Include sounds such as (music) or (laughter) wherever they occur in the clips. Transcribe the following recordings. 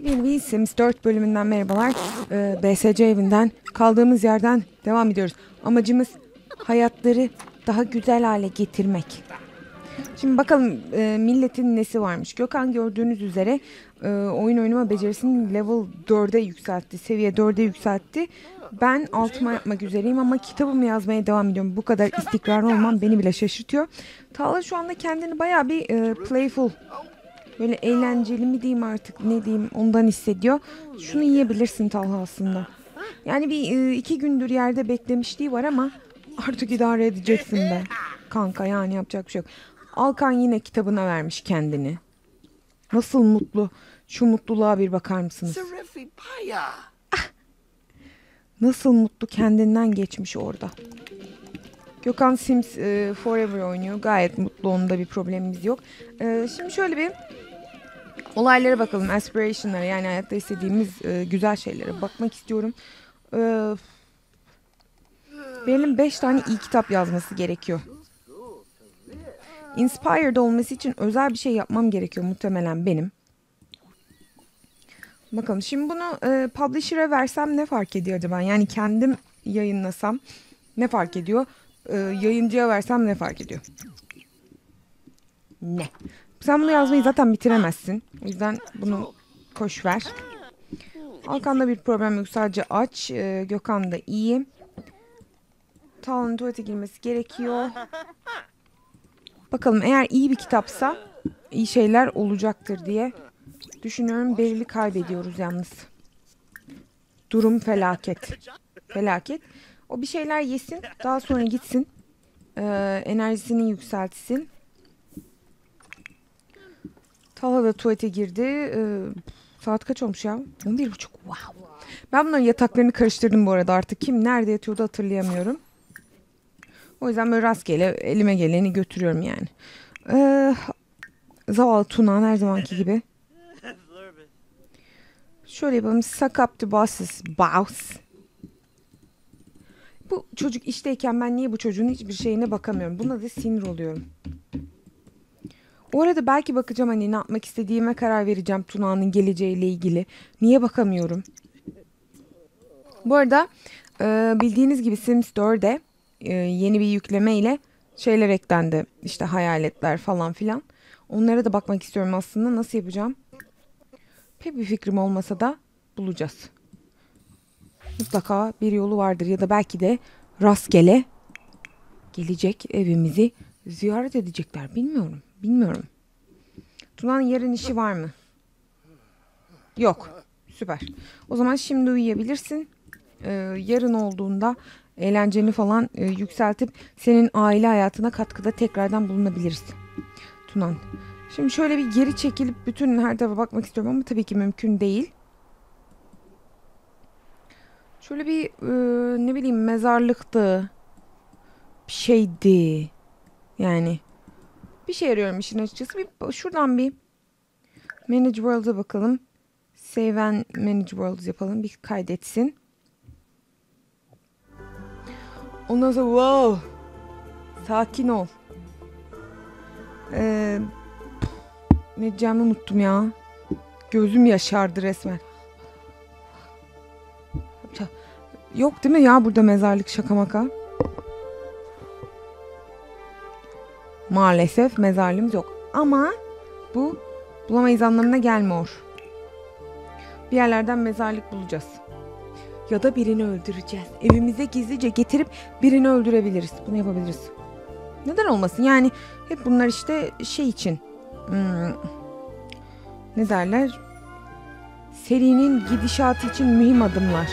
Herkese yepyeni bir Sims 4 bölümünden merhabalar. Ee, BSC evinden kaldığımız yerden devam ediyoruz. Amacımız hayatları daha güzel hale getirmek. Şimdi bakalım e, milletin nesi varmış. Gökhan gördüğünüz üzere e, oyun oynama becerisini level 4'e yükseltti. Seviye 4'e yükseltti. Ben altıma yapmak üzereyim ama kitabımı yazmaya devam ediyorum. Bu kadar istikrarlı olmam beni bile şaşırtıyor. Tala şu anda kendini bayağı bir e, playful böyle eğlenceli mi diyeyim artık ne diyeyim ondan hissediyor. Şunu yiyebilirsin Talha aslında. Yani bir e, iki gündür yerde beklemişliği var ama artık idare edeceksin be. Kanka yani yapacak bir şey yok. Alkan yine kitabına vermiş kendini. Nasıl mutlu. Şu mutluluğa bir bakar mısınız? Serifipaya. Nasıl mutlu kendinden geçmiş orada. Gökhan Sims e, Forever oynuyor. Gayet mutlu. Onda bir problemimiz yok. E, şimdi şöyle bir olaylara bakalım. Aspiration'lara yani hayatta istediğimiz e, güzel şeylere bakmak istiyorum. E, benim 5 tane iyi kitap yazması gerekiyor. Inspired olması için özel bir şey yapmam gerekiyor muhtemelen benim. Bakalım şimdi bunu e, publisher'a versem ne fark ediyor acaba? Yani kendim yayınlasam ne fark ediyor? E, yayıncıya versem ne fark ediyor? Ne? Sen bunu yazmayı zaten bitiremezsin. O yüzden bunu koş ver. Alkan'da bir problem yok. Sadece aç. E, Gökhan da iyi. Tal'ın tuvalete girmesi gerekiyor. Bakalım eğer iyi bir kitapsa iyi şeyler olacaktır diye düşünüyorum. Beril'i kaybediyoruz yalnız. Durum felaket. Felaket. O bir şeyler yesin. Daha sonra gitsin. Ee, enerjisini yükseltsin. Talha da tuvalete girdi. Ee, saat kaç olmuş ya? 11.30. Wow. Ben bunların yataklarını karıştırdım bu arada artık. Kim nerede yatıyordu hatırlayamıyorum. O yüzden böyle rastgele elime geleni götürüyorum yani. Ee, zavallı Tuna her zamanki gibi. Şöyle yapalım. Suck up the bosses. Boss. Bu çocuk işteyken ben niye bu çocuğun hiçbir şeyine bakamıyorum. Buna da sinir oluyorum. O arada belki bakacağım hani ne yapmak istediğime karar vereceğim Tuna'nın geleceğiyle ilgili. Niye bakamıyorum? Bu arada e, bildiğiniz gibi Sims 4'e e, yeni bir yükleme ile şeyler eklendi. İşte hayaletler falan filan. Onlara da bakmak istiyorum aslında. Nasıl yapacağım? Pek bir fikrim olmasa da bulacağız. Mutlaka bir yolu vardır ya da belki de rastgele gelecek evimizi ziyaret edecekler. Bilmiyorum. Bilmiyorum. Tuna'nın yarın işi var mı? Yok. Süper. O zaman şimdi uyuyabilirsin. Ee, yarın olduğunda eğlenceni falan e, yükseltip senin aile hayatına katkıda tekrardan bulunabiliriz. Tunan. Şimdi şöyle bir geri çekilip bütün her tarafa bakmak istiyorum ama tabii ki mümkün değil. Şöyle bir e, ne bileyim mezarlıktı. Bir şeydi. Yani bir şey arıyorum işin açıkçası. Bir, şuradan bir Manage World'a bakalım. Save and Manage World yapalım. Bir kaydetsin. Ondan sonra wow. Sakin ol. Ee, ne diyeceğimi unuttum ya. Gözüm yaşardı resmen. Yok değil mi ya burada mezarlık şaka maka? Maalesef mezarlığımız yok. Ama bu bulamayız anlamına gelmiyor. Bir yerlerden mezarlık bulacağız. Ya da birini öldüreceğiz. Evimize gizlice getirip birini öldürebiliriz. Bunu yapabiliriz. Neden olmasın? Yani hep bunlar işte şey için. Hmm, ne derler? Serinin gidişatı için mühim adımlar.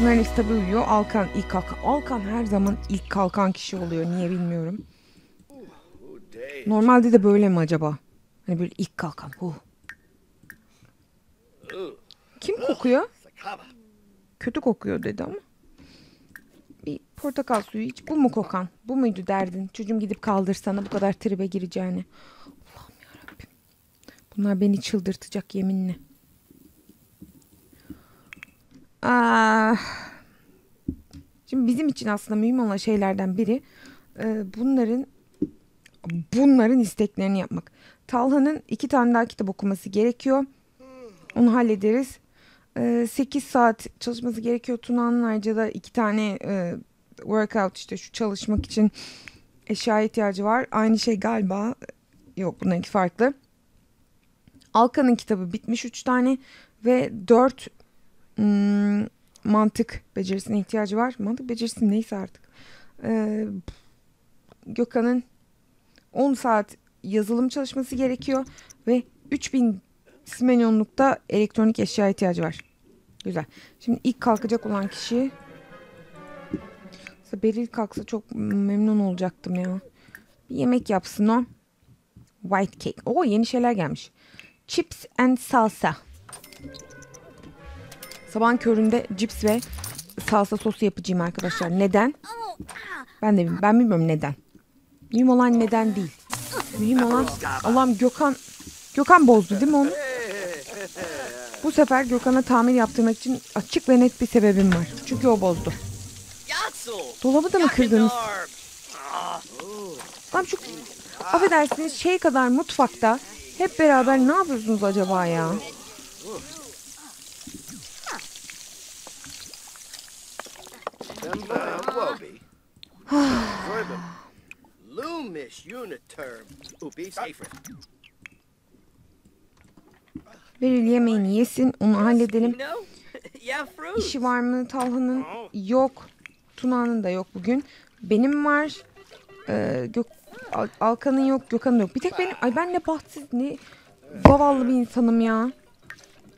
Hepsi tabii uyuyor. Alkan ilk kalkan. Alkan her zaman ilk kalkan kişi oluyor. Niye bilmiyorum. Normalde de böyle mi acaba? Hani böyle ilk kalkan. Huh. Kim kokuyor? Kötü kokuyor dedi ama. Bir portakal suyu iç. Bu mu kokan? Bu muydu derdin? Çocuğum gidip kaldırsana bu kadar tribe gireceğini. Allah'ım yarabbim. Bunlar beni çıldırtacak yeminle. Aa, şimdi bizim için aslında mühim olan şeylerden biri e, bunların bunların isteklerini yapmak. Talha'nın iki tane daha kitap okuması gerekiyor. Onu hallederiz. Ee, 8 saat çalışması gerekiyor. Tuna'nın ayrıca da iki tane e, workout işte şu çalışmak için eşya ihtiyacı var. Aynı şey galiba. Yok bunlarınki farklı. Alkan'ın kitabı bitmiş 3 tane ve 4 hmm, mantık becerisine ihtiyacı var. Mantık becerisi neyse artık. Ee, Gökhan'ın 10 saat yazılım çalışması gerekiyor ve 3000 simenyonlukta elektronik eşya ihtiyacı var. Güzel. Şimdi ilk kalkacak olan kişi Beril kalksa çok memnun olacaktım ya. Bir yemek yapsın o. White cake. Oo yeni şeyler gelmiş. Chips and salsa. Sabahın köründe cips ve salsa sosu yapacağım arkadaşlar. Neden? Ben de bilmiyorum. Ben bilmiyorum neden. Mühim olan neden değil. Mühim olan Allah'ım Gökhan Gökhan bozdu değil mi onu? Bu sefer Gökhan'a tamir yaptırmak için açık ve net bir sebebim var. Çünkü o bozdu. Dolabı da mı kırdınız? Lan şu affedersiniz şey kadar mutfakta hep beraber ne yapıyorsunuz acaba ya? (sighs) Beril yemeğini yesin onu halledelim. (laughs) İşi var mı Talha'nın? Yok. Tuna'nın da yok bugün. Benim var. Ee, Gök Al- Alkan'ın yok, Gökhan'ın yok. Bir tek benim. Ay ben ne bahtsız, ne zavallı bir insanım ya.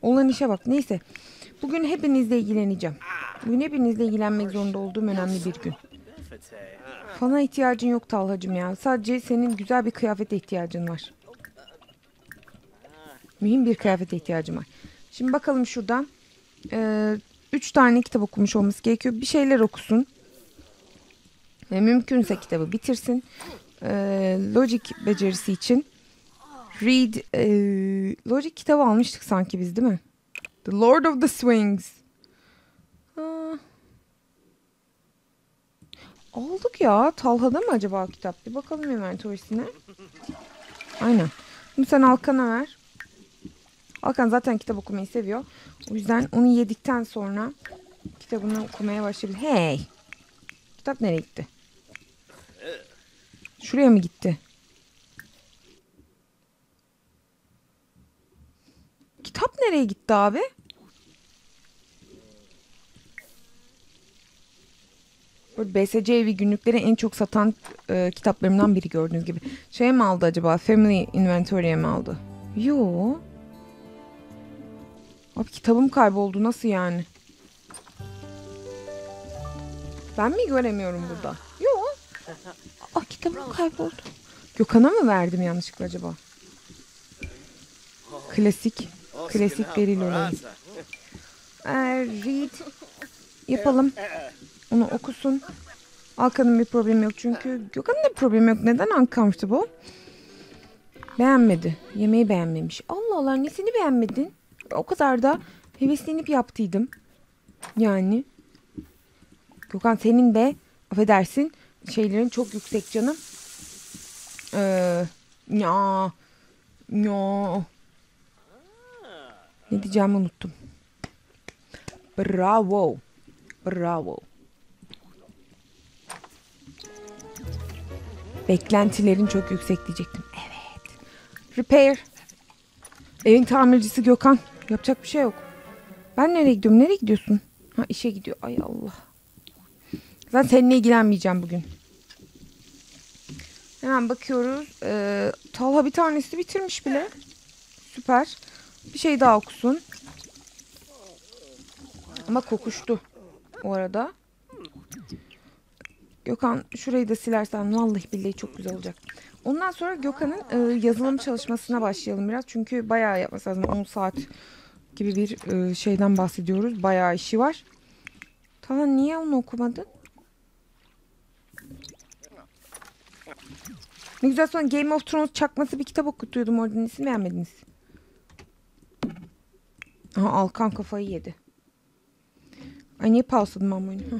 Olan işe bak. Neyse. Bugün hepinizle ilgileneceğim. Bugün hepinizle ilgilenmek zorunda olduğum önemli bir gün. Fana ihtiyacın yok Talhacığım ya. Sadece senin güzel bir kıyafete ihtiyacın var. Mühim bir kıyafete ihtiyacım var. Şimdi bakalım şuradan. Ee, üç tane kitap okumuş olması gerekiyor. Bir şeyler okusun. Ve mümkünse kitabı bitirsin. Ee, Logic becerisi için. Read. e, Logic kitabı almıştık sanki biz değil mi? The Lord of the Swings. Aldık ya. Talha'da mı acaba kitap? Bir bakalım inventory'sine. Aynen. Bunu sen Alkan'a ver. Alkan zaten kitap okumayı seviyor. O yüzden onu yedikten sonra kitabını okumaya başlayabilir. Hey! Kitap nereye gitti? Şuraya mı gitti? Kitap nereye gitti abi? Böyle BSC evi günlükleri en çok satan e, kitaplarımdan biri gördüğünüz gibi. Şey mi aldı acaba? Family Inventory'e mi aldı? Yo. Abi kitabım kayboldu. Nasıl yani? Ben mi göremiyorum burada? Yo. (laughs) Aa kitabım kayboldu. Gökhan'a mı verdim yanlışlıkla acaba? Klasik. Klasik Beril olayı. Ee, read yapalım. Onu okusun. Alkan'ın bir problemi yok çünkü. Gökhan'ın da bir problemi yok. Neden uncomfortable? Beğenmedi. Yemeği beğenmemiş. Allah Allah nesini beğenmedin? O kadar da heveslenip yaptıydım. Yani. Gökhan senin de affedersin şeylerin çok yüksek canım. Ee, ya ya ne diyeceğimi unuttum. Bravo. Bravo. Beklentilerin çok yüksek diyecektim. Evet. Repair. Evin tamircisi Gökhan. Yapacak bir şey yok. Ben nereye gidiyorum? Nereye gidiyorsun? Ha işe gidiyor. Ay Allah. Zaten seninle ilgilenmeyeceğim bugün. Hemen bakıyoruz. Ee, Talha bir tanesi bitirmiş bile. Süper. Bir şey daha okusun. Ama kokuştu. O arada. Gökhan şurayı da silersen vallahi billahi çok güzel olacak. Ondan sonra Gökhan'ın e, yazılım çalışmasına başlayalım biraz. Çünkü bayağı yapması lazım. 10 saat gibi bir e, şeyden bahsediyoruz. Bayağı işi var. Tamam niye onu okumadın? Ne güzel sonra Game of Thrones çakması bir kitap okutuyordum orada. Nesini beğenmediniz? Aha Alkan kafayı yedi. Ay niye pausladım ben bu oyunu? Heh.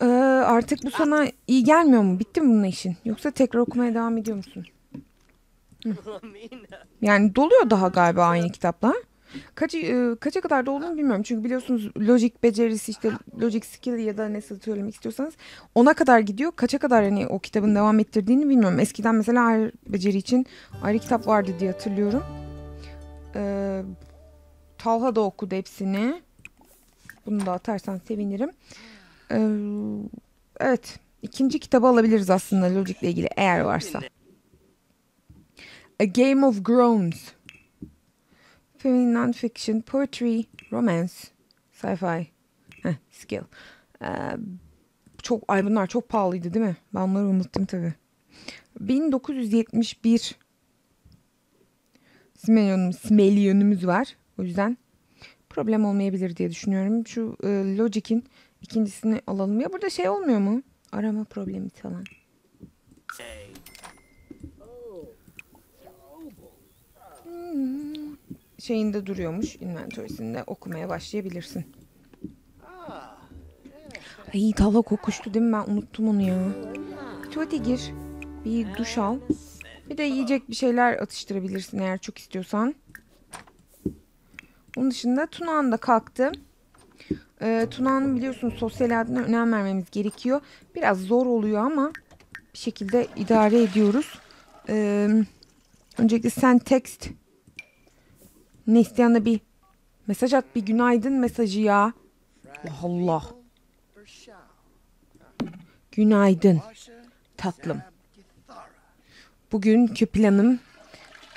Ee, artık bu sana iyi gelmiyor mu? Bitti mi bunun işin? Yoksa tekrar okumaya devam ediyor musun? Yani doluyor daha galiba aynı kitaplar. Kaç, e, kaça kadar dolduğunu bilmiyorum. Çünkü biliyorsunuz logic becerisi işte logic skill ya da nasıl söylemek istiyorsanız ona kadar gidiyor. Kaça kadar hani o kitabın devam ettirdiğini bilmiyorum. Eskiden mesela her beceri için ayrı kitap vardı diye hatırlıyorum. Ee, Talha da okudu hepsini. Bunu da atarsan sevinirim. Ee, evet. ikinci kitabı alabiliriz aslında Logic ilgili eğer varsa. A Game of Groans. Feminine nonfiction, poetry, romance, sci-fi, Heh, skill. Ee, çok, ay bunlar çok pahalıydı değil mi? Ben onları unuttum tabii. 1971 Smelyonumuz, Smelyonumuz var. O yüzden problem olmayabilir diye düşünüyorum. Şu e, Logic'in ikincisini alalım. Ya burada şey olmuyor mu? Arama problemi falan. Hey. şeyinde duruyormuş inventory'sinde okumaya başlayabilirsin. Ay tavla kokuştu değil mi ben unuttum onu ya. Bir tuvalete gir bir duş al bir de yiyecek bir şeyler atıştırabilirsin eğer çok istiyorsan. Onun dışında Tunağan da kalktı. Ee, Tunağan'ın biliyorsunuz sosyal hayatına önem vermemiz gerekiyor. Biraz zor oluyor ama bir şekilde idare ediyoruz. Ee, öncelikle sen text ne isteyen de bir mesaj at bir günaydın mesajı ya. Allah Allah. Günaydın tatlım. Bugünkü planım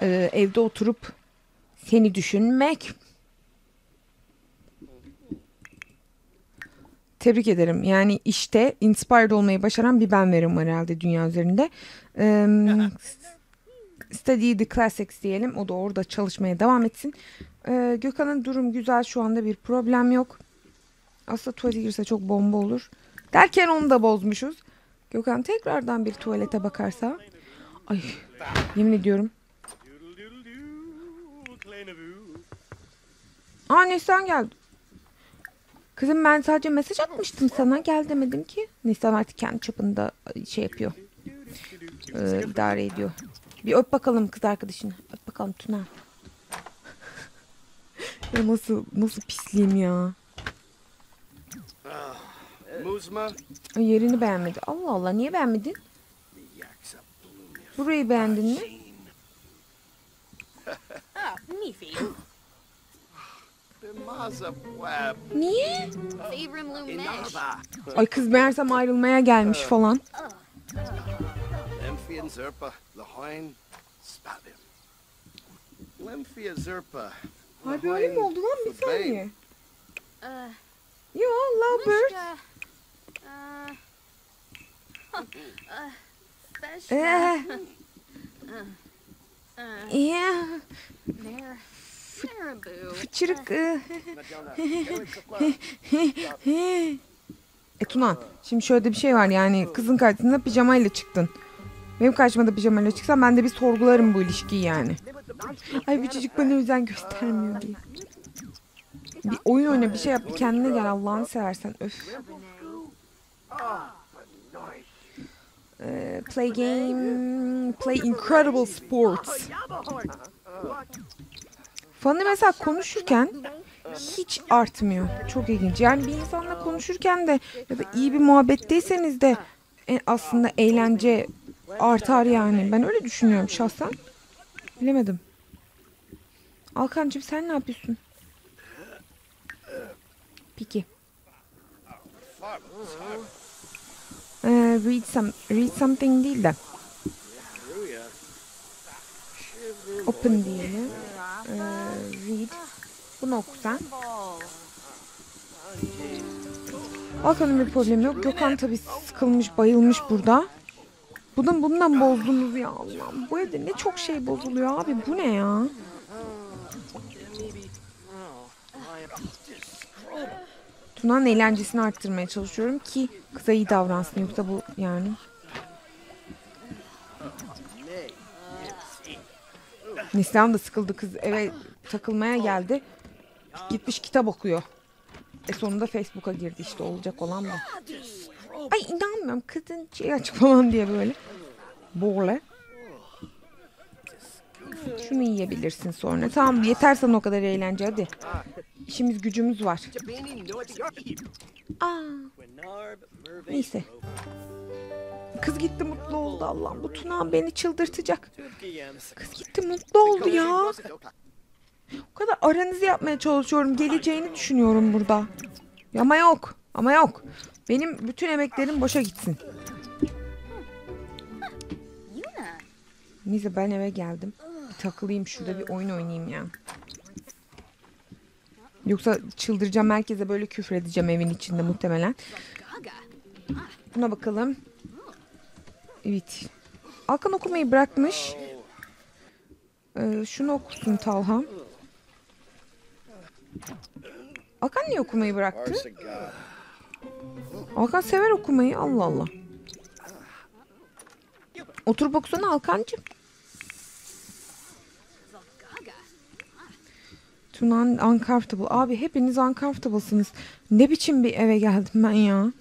e, evde oturup seni düşünmek. Tebrik ederim. Yani işte inspired olmayı başaran bir ben verim var herhalde dünya üzerinde. Ee, study the classics diyelim. O da orada çalışmaya devam etsin. Ee, Gökhan'ın durum güzel. Şu anda bir problem yok. Aslında tuvalete girse çok bomba olur. Derken onu da bozmuşuz. Gökhan tekrardan bir tuvalete bakarsa. Ay yemin ediyorum. Aa Neslihan geldi. Kızım ben sadece mesaj atmıştım sana. Gel demedim ki. Neslihan artık kendi çapında şey yapıyor. Ee, idare ediyor. Bir öp bakalım kız arkadaşını. Öp bakalım Tuna. (laughs) ya nasıl nasıl pisliyim ya. Yerini beğenmedi. Allah Allah niye beğenmedin? Burayı beğendin mi? Niye? Ay kız meğersem ayrılmaya gelmiş falan. Lemphia Zerpa. Ay böyle mi oldu lan bir saniye? Uh, Yo lovebird. Uh, Feshka. Ee, Uh, fıçırık. e. (laughs) E Tuna şimdi şöyle bir şey var yani kızın karşısında pijamayla çıktın. Benim karşıma da pijamayla çıksan ben de bir sorgularım bu ilişkiyi yani. Ay bu çocuk bana özen göstermiyor diye. Bir oyun oyna bir şey yap bir kendine gel Allah'ını seversen öf. Ee, play game, play incredible sports. Fanı mesela konuşurken hiç artmıyor. Çok ilginç. Yani bir insanla konuşurken de ya da iyi bir muhabbetteyseniz de e, aslında eğlence artar yani. Ben öyle düşünüyorum şahsen. Bilemedim. Alkancığım sen ne yapıyorsun? Peki. Ee, read some, read something değil de open diyelim. Ee, read. Bunu oku sen. Alkan'ın bir problemi yok. Gökhan tabii sıkılmış, bayılmış burada. Bunun bundan bozdunuz ya Allah'ım. Bu evde ne çok şey bozuluyor abi. Bu ne ya? Tuna'nın eğlencesini arttırmaya çalışıyorum ki kıza iyi davransın. Yoksa bu yani. Neslihan da sıkıldı kız eve takılmaya geldi. Gitmiş kitap okuyor. E sonunda Facebook'a girdi işte olacak olan bu. Ay inanmıyorum kızın şey aç falan diye böyle. Böyle. Şunu yiyebilirsin sonra. Tamam yeter sana o kadar eğlence hadi. İşimiz gücümüz var. Aa, neyse. Kız gitti mutlu oldu Allah'ım. Bu Tuna beni çıldırtacak. Kız gitti mutlu oldu ya. O kadar aranızı yapmaya çalışıyorum. Geleceğini düşünüyorum burada. Ama yok. Ama yok. Benim bütün emeklerim boşa gitsin. Neyse ben eve geldim. Bir takılayım şurada bir oyun oynayayım ya. Yoksa çıldıracağım herkese böyle küfür edeceğim evin içinde muhtemelen. Buna bakalım. Evet. Alkan okumayı bırakmış. Ee, şunu okusun Talha. Alkan niye okumayı bıraktı? Alkan sever okumayı. Allah Allah. Oturup okusana Alkancığım. Gaga. Tunan uncomfortable. Abi hepiniz uncomfortable'sınız. Ne biçim bir eve geldim ben ya.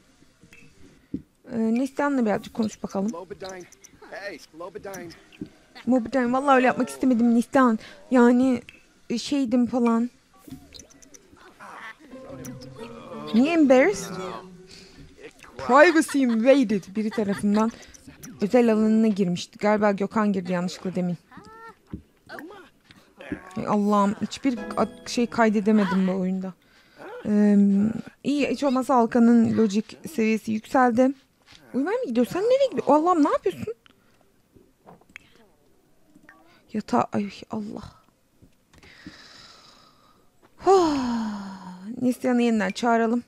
Ee, Neslihan'la birazcık konuş bakalım. Mobilden vallahi öyle yapmak istemedim Neslihan. Yani e, şeydim falan. Niye embarrassed? Privacy invaded biri tarafından özel alanına girmişti. Galiba Gökhan girdi yanlışlıkla demin. Ay Allah'ım hiçbir şey kaydedemedim bu oyunda. Ee, iyi hiç olmazsa Alkan'ın lojik seviyesi yükseldi. Uyumaya mı gidiyorsun? Sen nereye gidiyorsun? Allah'ım ne yapıyorsun? Yatağa ay Allah. (sighs) Neslihan'ı yeniden çağıralım.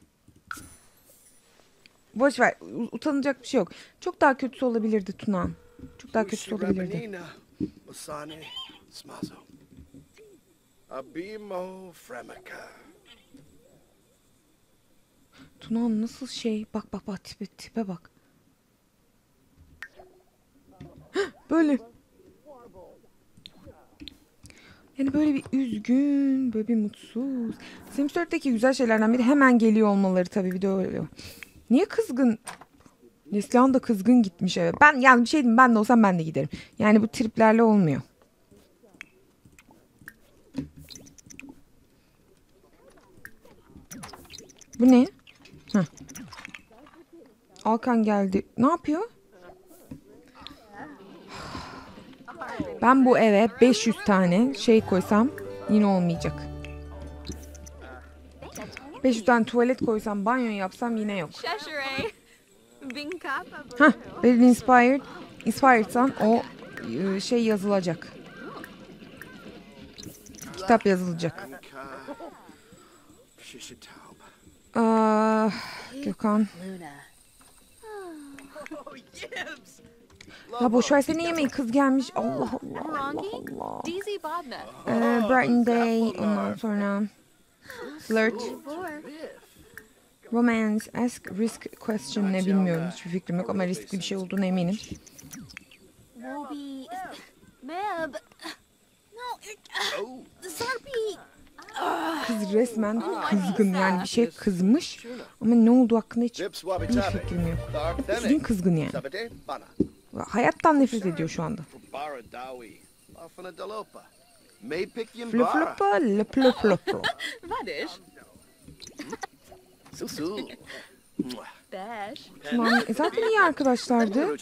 Boş ver. Utanacak bir şey yok. Çok daha kötüsü olabilirdi Tuna. Çok daha kötüsü olabilirdi. Tuna nasıl şey? Bak bak bak tipe, tipe bak. Hah, Böyle. Yani böyle bir üzgün, böyle bir mutsuz. Sims 4'teki güzel şeylerden biri hemen geliyor olmaları tabii bir de. Niye kızgın? Neslihan da kızgın gitmiş eve. Ben yani bir şey diyeyim ben de olsam ben de giderim. Yani bu triplerle olmuyor. Bu ne? Heh. Alkan geldi. Ne yapıyor? Ben bu eve 500 tane şey koysam yine olmayacak. 500 tane tuvalet koysam, banyo yapsam yine yok. Hah, very inspired. Inspired'san o e, şey yazılacak. Kitap yazılacak. Aa, Gökhan. Ya boş versene yemeği kız gelmiş. Allah Allah Allah. Allah. Bobna. Ee, Brighton Day ondan sonra Flirt. Romance, Ask, Risk Question ne bilmiyorum hiçbir fikrim yok ama riskli bir şey olduğuna eminim. Oh, Sarpy. Kız resmen kızgın yani bir şey kızmış ama ne olduğu hakkında hiç bir fikrim yok. Darthenic. kızgın yani. Hayattan nefret ediyor şu anda. Flop Yimbara. flopa, lop lop lop. Vadish. Susu. Bash. Ulan, e zaten iyi arkadaşlardı.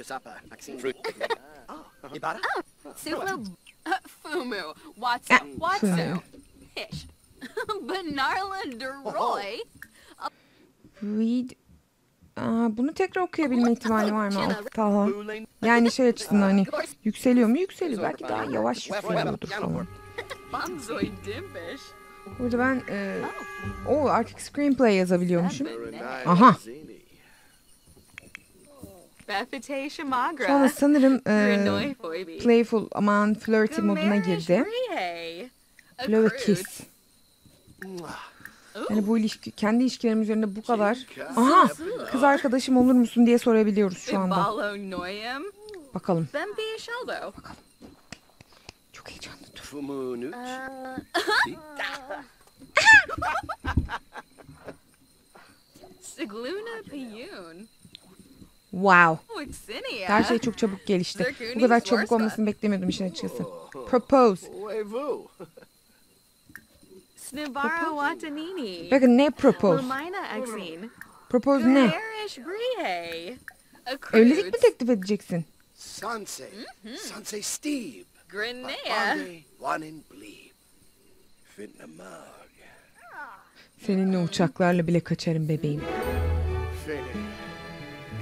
Ibara? Suflo. Fumu. Watsu. Ah, Watsu. Hish. (laughs) Benarla Deroy. Read. Aa, bunu tekrar okuyabilme ihtimali var mı? Ah. Moulin. Yani şey açısından hani yükseliyor mu? Yükseliyor. Belki daha yavaş yükseliyordur falan. Burada ben e, o artık screenplay yazabiliyormuşum. Aha. Sonra sanırım e, playful aman flirty moduna girdi. Ve kiss. Yani bu ilişki kendi ilişkilerim üzerinde bu kadar. Aha kız arkadaşım olur musun diye sorabiliyoruz şu anda. Ibalo Noyam. Bakalım. Sheldo. Çok heyecanlı. Dur. (laughs) Sigluna Piyun. Wow. Her şey çok çabuk gelişti. Bu kadar çabuk olmasını beklemiyordum işin açıkçası. Propose. Bakın ne propose? Propose ne? Evlilik mi teklif edeceksin? Sanse. Sanse Steve. Grenea. Bande Wanin Bleeb. Fitnamag. Seninle uçaklarla bile kaçarım bebeğim.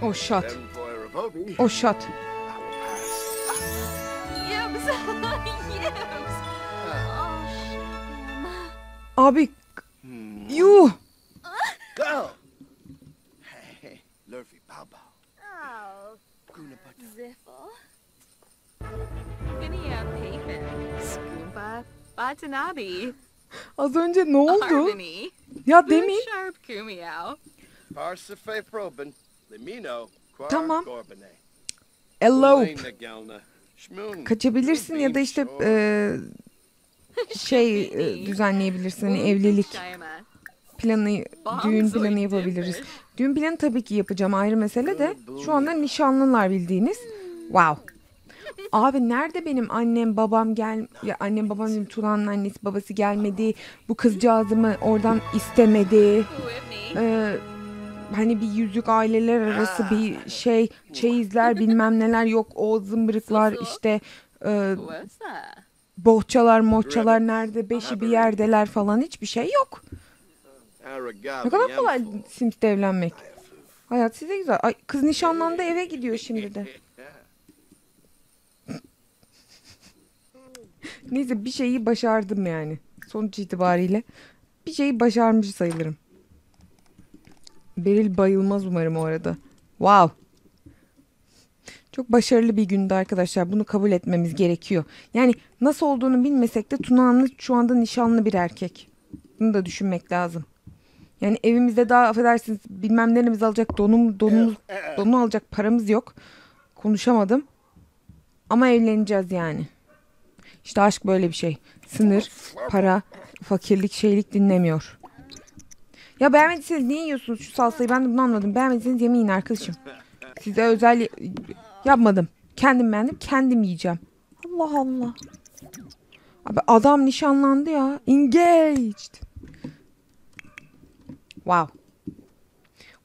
O şat. O şat. Abi yuh. Go! Hey, Lurfy Baba. Oh. Ziffle. Finia Payfin. Scoomba. Watanabe. Az önce ne oldu? Ya demin Sharp Kumiao. Parsife Probin. Limino. Tamam. Elope. Kaçabilirsin ya da işte e, (laughs) şey e, düzenleyebilirsin. Hani evlilik planı, düğün planı yapabiliriz. Düğün planı tabii ki yapacağım ayrı mesele de. Şu anda nişanlılar bildiğiniz. Wow. Abi nerede benim annem babam gel ya annem babam dedim Tuna'nın annesi babası gelmedi. Bu kızcağızımı oradan istemedi. Ee, hani bir yüzük aileler arası bir şey çeyizler bilmem neler yok o zımbırıklar işte e? Bohçalar mohçalar nerede beşi bir yerdeler falan hiçbir şey yok. Ne kadar kolay Sims'te evlenmek. Hayat size güzel. Ay, kız nişanlandı eve gidiyor şimdi de. (laughs) Neyse bir şeyi başardım yani. Sonuç itibariyle. Bir şeyi başarmış sayılırım. Beril bayılmaz umarım o arada. Wow. Çok başarılı bir gündü arkadaşlar. Bunu kabul etmemiz gerekiyor. Yani nasıl olduğunu bilmesek de Tuna Hanlı şu anda nişanlı bir erkek. Bunu da düşünmek lazım. Yani evimizde daha affedersiniz bilmem neremizi alacak donum, donumuz, donu alacak paramız yok. Konuşamadım. Ama evleneceğiz yani. İşte aşk böyle bir şey. Sınır, para, fakirlik, şeylik dinlemiyor. Ya beğenmediyseniz niye yiyorsunuz şu salsayı? Ben de bunu anladım. Beğenmediyseniz yemeyin arkadaşım. Size özel yapmadım. Kendim beğendim. Kendim yiyeceğim. Allah Allah. Abi adam nişanlandı ya. Engaged. Wow.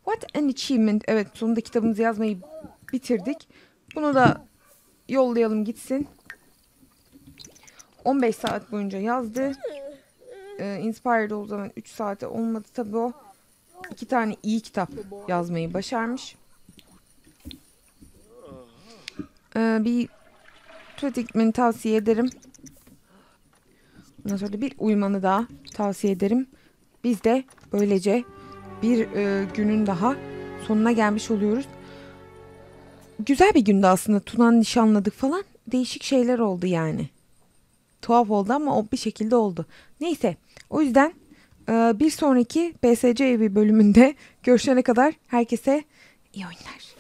What an achievement. Evet sonunda kitabımızı yazmayı bitirdik. Bunu da yollayalım gitsin. 15 saat boyunca yazdı. Ee, Inspired o zaman 3 saate olmadı tabii o. İki tane iyi kitap yazmayı başarmış. Ee, bir tuvalete gitmeni tavsiye ederim. Ondan sonra bir uyumanı daha tavsiye ederim. Biz de böylece bir e, günün daha sonuna gelmiş oluyoruz. Güzel bir gündü aslında. Tuna'nı nişanladık falan. Değişik şeyler oldu yani. Tuhaf oldu ama o bir şekilde oldu. Neyse. O yüzden e, bir sonraki BSC evi bölümünde (laughs) görüşene kadar herkese iyi oyunlar.